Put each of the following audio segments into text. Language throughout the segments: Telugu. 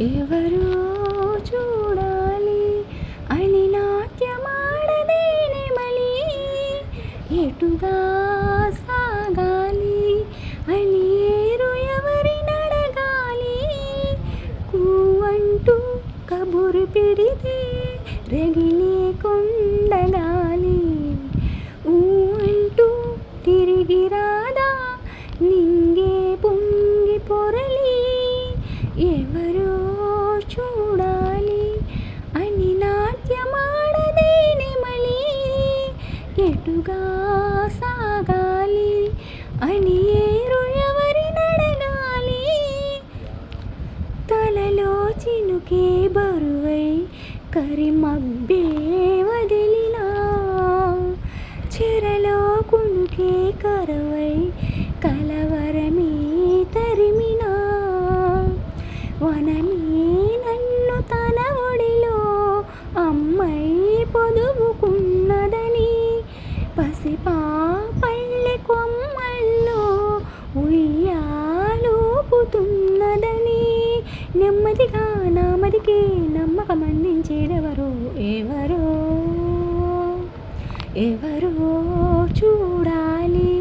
ఎవరో చూడాలి. అని నాట్యమాడదేనే మళ్ళీ ఎటుగా సాగాలి. అని ఏరు ఎవరి నడగాలి. కూవంటూ కబురు పెడితే రగిలే కొండగాలి. ఊ అంటూ తిరిగి రాదా. నింగే పొంగి పొరలి. ఎవరో ఎటుగా సాగాలి. అని ఏరు ఎవరి నడగాలి. తలలో చినుకే బరువై కరిమబ్బే వదిలినా. చెరలో కునుకే కరవై కల పసిపా పల్లె కొమ్మల్లో ఉయ్యాలూపుతున్నదని నెమ్మదిగా నామదికి నమ్మకం అందించేదెవరు ఎవరో ఎవరో చూడాలి.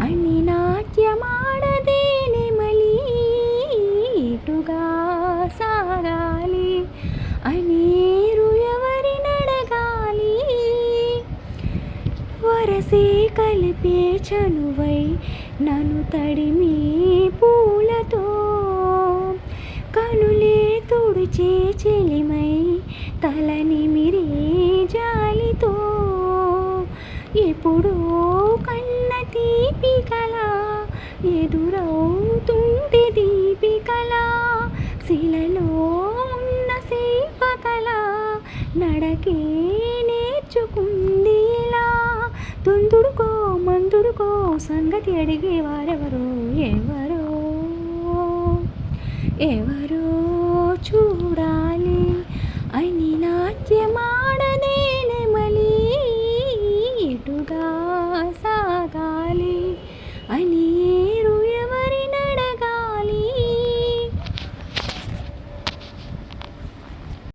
అని నాట్యమా వరసే కలిపే చనువై నన్ను తడిమి పూలతో. కనులే తుడిచే చెలిమై తలని మిరే జాలితో. ఎప్పుడో కన్న తీపికల ఎదురవుతుంది దీపికల శిలలో ఉన్న శిల్పకళ నడకే తుందుడుకో మందుడుకో సంగతి అడిగి వారెవరో ఎవరో ఎవరో చూడాలి. అని నాట్యమాడనే మళ్ళీ ఇటుగా సాగాలి. అని